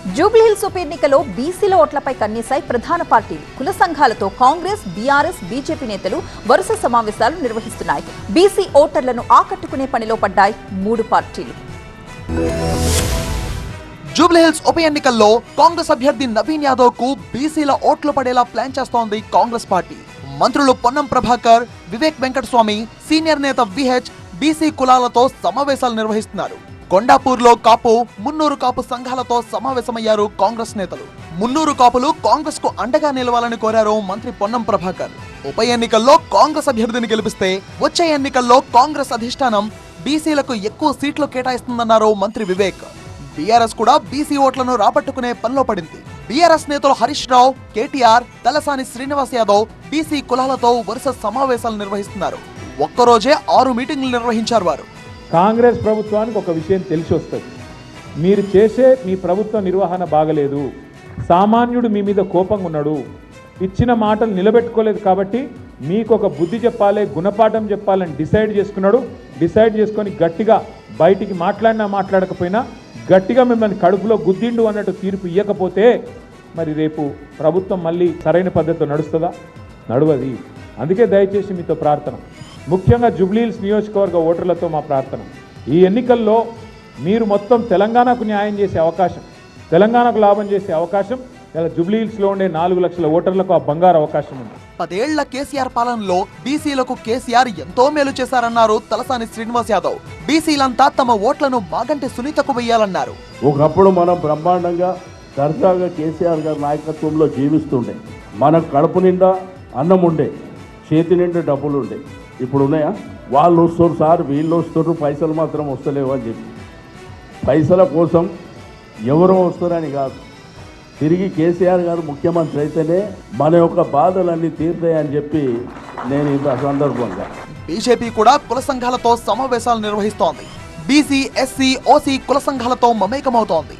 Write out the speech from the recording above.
జూబ్లీహిల్స్ ఉప ఎన్నికలో బీసీల ఓట్లపై కన్నీసాయి ప్రధాన పార్టీలు కుల సంఘాలతో కాంగ్రెస్ బీఆర్ఎస్ బీజేపీ నేతలు వరుస సమావేశాలు నిర్వహిస్తున్నాయి. బీసీ ఓటర్లను ఆకట్టుకునే పనిలో పడ్డాయి మూడు పార్టీలు. జూబ్లీహిల్స్ ఉప ఎన్నికల్లో కాంగ్రెస్ అభ్యర్థి నవీన్ యాదవ్కు బీసీల ఓట్లు పడేలా ప్లాన్ చేస్తోంది కాంగ్రెస్ పార్టీ. మంత్రులు పొన్నం ప్రభాకర్ వివేక్ వెంకటస్వామి సీనియర్ నేత విహెచ్ బీసీ కులాలతో సమావేశాలు నిర్వహిస్తున్నారు. కొండాపూర్లో కాపు మున్నూరు కాపు సంఘాలతో సమావేశమయ్యారు కాంగ్రెస్ నేతలు. మున్నూరు కాపులు కాంగ్రెస్కు అండగా నిలవాలని కోరారు మంత్రి పొన్నం ప్రభాకర్. ఉప ఎన్నికల్లో కాంగ్రెస్ అభ్యర్థిని గెలిపిస్తే వచ్చే ఎన్నికల్లో కాంగ్రెస్ అధిష్టానం బీసీలకు ఎక్కువ సీట్లు కేటాయిస్తుందన్నారు మంత్రి వివేక్. బీఆర్ఎస్ కూడా బీసీ ఓట్లను రాబట్టుకునే పనిలో పడింది. బీఆర్ఎస్ నేతలు హరీష్ రావు కేటీఆర్ తలసాని శ్రీనివాస్ యాదవ్ బీసీ కులాలతో వరుస సమావేశాలు నిర్వహిస్తున్నారు. ఒక్కరోజే ఆరు మీటింగ్లు నిర్వహించారు వారు. కాంగ్రెస్ ప్రభుత్వానికి ఒక విషయం తెలిసి వస్తుంది. మీరు చేసే మీ ప్రభుత్వ నిర్వహణ బాగలేదు. సామాన్యుడు మీ మీద కోపంగా ఉన్నాడు. ఇచ్చిన మాటలు నిలబెట్టుకోలేదు కాబట్టి మీకు ఒక బుద్ధి చెప్పాలి గుణపాఠం చెప్పాలని డిసైడ్ చేసుకున్నాడు. డిసైడ్ చేసుకొని గట్టిగా బయటికి మాట్లాడినా మాట్లాడకపోయినా గట్టిగా మిమ్మల్ని కడుపులో గుద్దిండు అన్నట్టు తీర్పు ఇవ్వకపోతే మరి రేపు ప్రభుత్వం మళ్ళీ సరైన పద్ధతిలో నడుస్తుందా? నడవది. అందుకే దయచేసి మీతో ప్రార్థన. ముఖ్యంగా జుబ్లీహిల్స్ నియోజకవర్గ ఓటర్లతో మా ప్రార్థన. ఈ ఎన్నికల్లో మీరు మొత్తం తెలంగాణకు న్యాయం చేసే అవకాశం తెలంగాణకు లాభం చేసే అవకాశం ఇలా జుబ్లీహిల్స్లో ఉండే నాలుగు లక్షల ఓటర్లకు ఆ బంగారు అవకాశం ఉంది. పదేళ్ళ కేసీఆర్ పాలనలో బీసీలకు కేసీఆర్ ఎంతో మేలు చేశారన్నారు తలసాని శ్రీనివాస్ యాదవ్. బీసీలంతా తమ ఓట్లను మాగంటి సునీతకు వెయ్యాలన్నారు. ఒకప్పుడు మనం బ్రహ్మాండంగా సరదాగా కేసీఆర్ గారి నాయకత్వంలో జీవిస్తుండే. మనకు కడుపు నిండా అన్నం ఉండే చేతి నిండా డబ్బులు ఉండే ఇప్పుడు ఉన్నాయా వాళ్ళు వస్తారు సార్ వీళ్ళు వస్తారు పైసలు మాత్రం వస్తలేవు అని చెప్పి. పైసల కోసం ఎవరో వస్తారని కాదు. తిరిగి కేసీఆర్ గారు ముఖ్యమంత్రి అయితేనే మన యొక్క బాధలన్నీ తీరుతాయని చెప్పి నేను ఇంత సందర్భంగా. బీజేపీ కూడా కుల సంఘాలతో సమావేశాలు నిర్వహిస్తోంది. బీసీ ఎస్సీ ఓసీ కుల సంఘాలతో మమేకమవుతోంది.